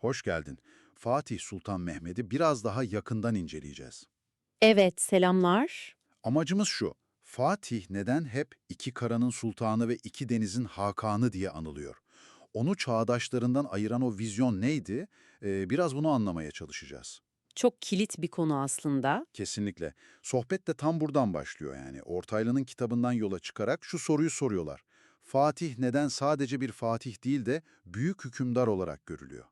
Hoş geldin. Fatih Sultan Mehmet'i biraz daha yakından inceleyeceğiz. Evet, selamlar. Amacımız şu, Fatih neden hep iki karanın sultanı ve iki denizin hakanı diye anılıyor? Onu çağdaşlarından ayıran o vizyon neydi? Ee, biraz bunu anlamaya çalışacağız. Çok kilit bir konu aslında. Kesinlikle. Sohbet de tam buradan başlıyor yani. Ortaylı'nın kitabından yola çıkarak şu soruyu soruyorlar. Fatih neden sadece bir fatih değil de büyük hükümdar olarak görülüyor?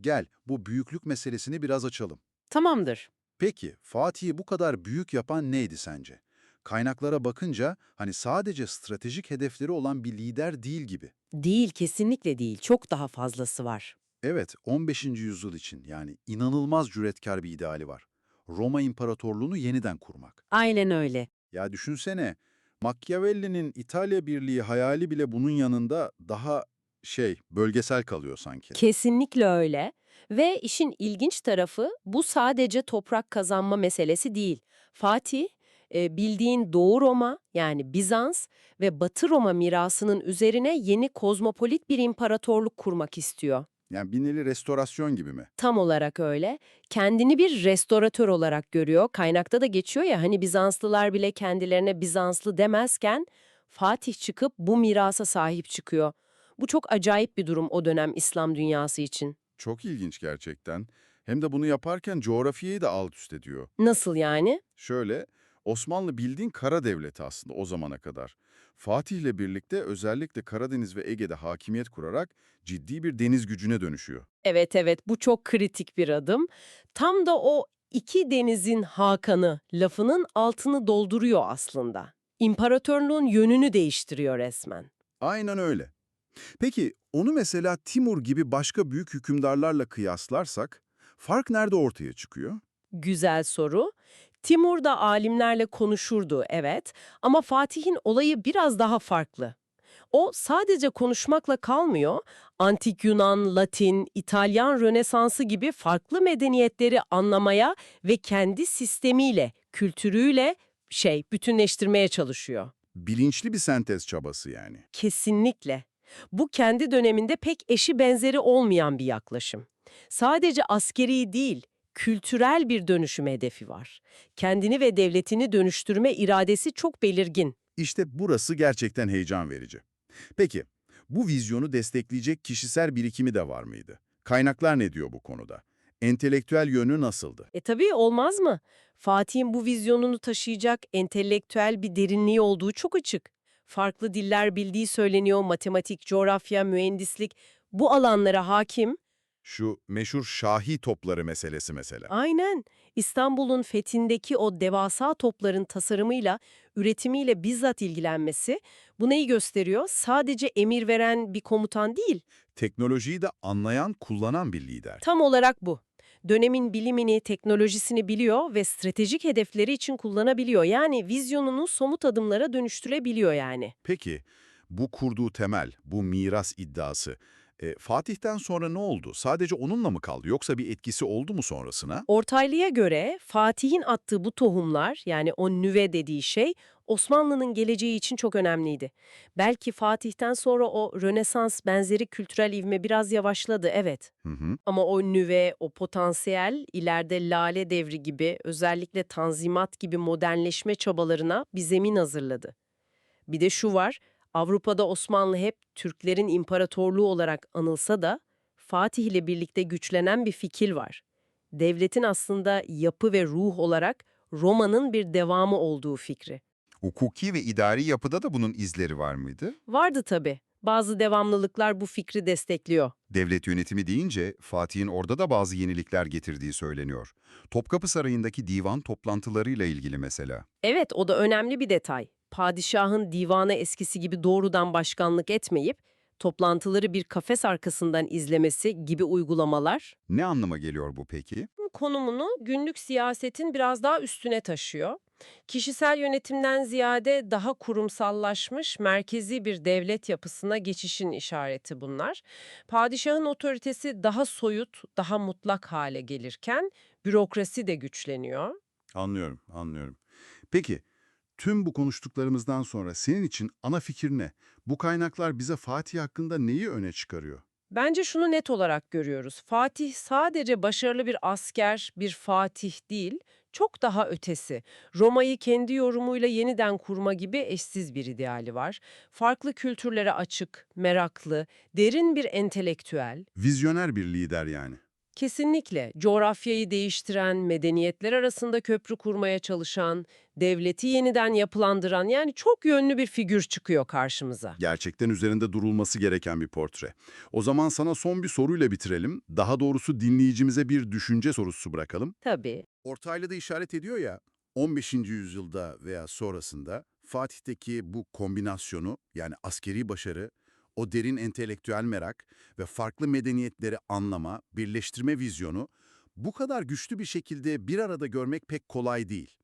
Gel bu büyüklük meselesini biraz açalım. Tamamdır. Peki Fatih'i bu kadar büyük yapan neydi sence? Kaynaklara bakınca hani sadece stratejik hedefleri olan bir lider değil gibi. Değil, kesinlikle değil. Çok daha fazlası var. Evet, 15. yüzyıl için yani inanılmaz cüretkar bir ideali var. Roma İmparatorluğunu yeniden kurmak. Aynen öyle. Ya düşünsene, Machiavelli'nin İtalya Birliği hayali bile bunun yanında daha şey, bölgesel kalıyor sanki. Kesinlikle öyle. Ve işin ilginç tarafı bu sadece toprak kazanma meselesi değil. Fatih, e, bildiğin Doğu Roma yani Bizans ve Batı Roma mirasının üzerine yeni kozmopolit bir imparatorluk kurmak istiyor. Yani bir nevi restorasyon gibi mi? Tam olarak öyle. Kendini bir restoratör olarak görüyor. Kaynakta da geçiyor ya hani Bizanslılar bile kendilerine Bizanslı demezken Fatih çıkıp bu mirasa sahip çıkıyor. Bu çok acayip bir durum o dönem İslam dünyası için. Çok ilginç gerçekten. Hem de bunu yaparken coğrafyayı da alt üst ediyor. Nasıl yani? Şöyle, Osmanlı bildiğin kara devleti aslında o zamana kadar. Fatih'le birlikte özellikle Karadeniz ve Ege'de hakimiyet kurarak ciddi bir deniz gücüne dönüşüyor. Evet evet bu çok kritik bir adım. Tam da o iki denizin hakanı lafının altını dolduruyor aslında. İmparatorluğun yönünü değiştiriyor resmen. Aynen öyle. Peki onu mesela Timur gibi başka büyük hükümdarlarla kıyaslarsak fark nerede ortaya çıkıyor? Güzel soru. Timur da alimlerle konuşurdu, evet. Ama Fatih'in olayı biraz daha farklı. O sadece konuşmakla kalmıyor, Antik Yunan, Latin, İtalyan Rönesansı gibi farklı medeniyetleri anlamaya ve kendi sistemiyle, kültürüyle şey bütünleştirmeye çalışıyor. Bilinçli bir sentez çabası yani. Kesinlikle. Bu kendi döneminde pek eşi benzeri olmayan bir yaklaşım. Sadece askeri değil, kültürel bir dönüşüm hedefi var. Kendini ve devletini dönüştürme iradesi çok belirgin. İşte burası gerçekten heyecan verici. Peki, bu vizyonu destekleyecek kişisel birikimi de var mıydı? Kaynaklar ne diyor bu konuda? Entelektüel yönü nasıldı? E tabii olmaz mı? Fatih'in bu vizyonunu taşıyacak entelektüel bir derinliği olduğu çok açık. Farklı diller bildiği söyleniyor, matematik, coğrafya, mühendislik bu alanlara hakim. Şu meşhur şahi topları meselesi mesela. Aynen. İstanbul'un fethindeki o devasa topların tasarımıyla, üretimiyle bizzat ilgilenmesi bu neyi gösteriyor? Sadece emir veren bir komutan değil. Teknolojiyi de anlayan, kullanan bir lider. Tam olarak bu. Dönemin bilimini, teknolojisini biliyor ve stratejik hedefleri için kullanabiliyor. Yani vizyonunu somut adımlara dönüştürebiliyor yani. Peki, bu kurduğu temel, bu miras iddiası, e, Fatih'ten sonra ne oldu? Sadece onunla mı kaldı yoksa bir etkisi oldu mu sonrasına? Ortaylı'ya göre Fatih'in attığı bu tohumlar yani o nüve dediği şey Osmanlı'nın geleceği için çok önemliydi. Belki Fatih'ten sonra o Rönesans benzeri kültürel ivme biraz yavaşladı evet. Hı hı. Ama o nüve, o potansiyel ileride Lale Devri gibi özellikle Tanzimat gibi modernleşme çabalarına bir zemin hazırladı. Bir de şu var, Avrupa'da Osmanlı hep Türklerin imparatorluğu olarak anılsa da Fatih ile birlikte güçlenen bir fikir var. Devletin aslında yapı ve ruh olarak Roma'nın bir devamı olduğu fikri. Hukuki ve idari yapıda da bunun izleri var mıydı? Vardı tabii. Bazı devamlılıklar bu fikri destekliyor. Devlet yönetimi deyince Fatih'in orada da bazı yenilikler getirdiği söyleniyor. Topkapı Sarayı'ndaki divan toplantılarıyla ilgili mesela. Evet, o da önemli bir detay. Padişahın divana eskisi gibi doğrudan başkanlık etmeyip, toplantıları bir kafes arkasından izlemesi gibi uygulamalar, Ne anlama geliyor bu peki? konumunu günlük siyasetin biraz daha üstüne taşıyor. Kişisel yönetimden ziyade daha kurumsallaşmış, merkezi bir devlet yapısına geçişin işareti bunlar. Padişahın otoritesi daha soyut, daha mutlak hale gelirken bürokrasi de güçleniyor. Anlıyorum, anlıyorum. Peki, tüm bu konuştuklarımızdan sonra senin için ana fikir ne? Bu kaynaklar bize Fatih hakkında neyi öne çıkarıyor? Bence şunu net olarak görüyoruz. Fatih sadece başarılı bir asker, bir fatih değil, çok daha ötesi. Roma'yı kendi yorumuyla yeniden kurma gibi eşsiz bir ideali var. Farklı kültürlere açık, meraklı, derin bir entelektüel. Vizyoner bir lider yani. Kesinlikle coğrafyayı değiştiren, medeniyetler arasında köprü kurmaya çalışan, devleti yeniden yapılandıran yani çok yönlü bir figür çıkıyor karşımıza. Gerçekten üzerinde durulması gereken bir portre. O zaman sana son bir soruyla bitirelim. Daha doğrusu dinleyicimize bir düşünce sorusu bırakalım. Tabii. Ortaylı da işaret ediyor ya, 15. yüzyılda veya sonrasında Fatih'teki bu kombinasyonu yani askeri başarı, o derin entelektüel merak ve farklı medeniyetleri anlama, birleştirme vizyonu bu kadar güçlü bir şekilde bir arada görmek pek kolay değil.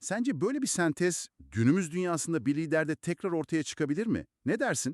Sence böyle bir sentez günümüz dünyasında bir liderde tekrar ortaya çıkabilir mi? Ne dersin?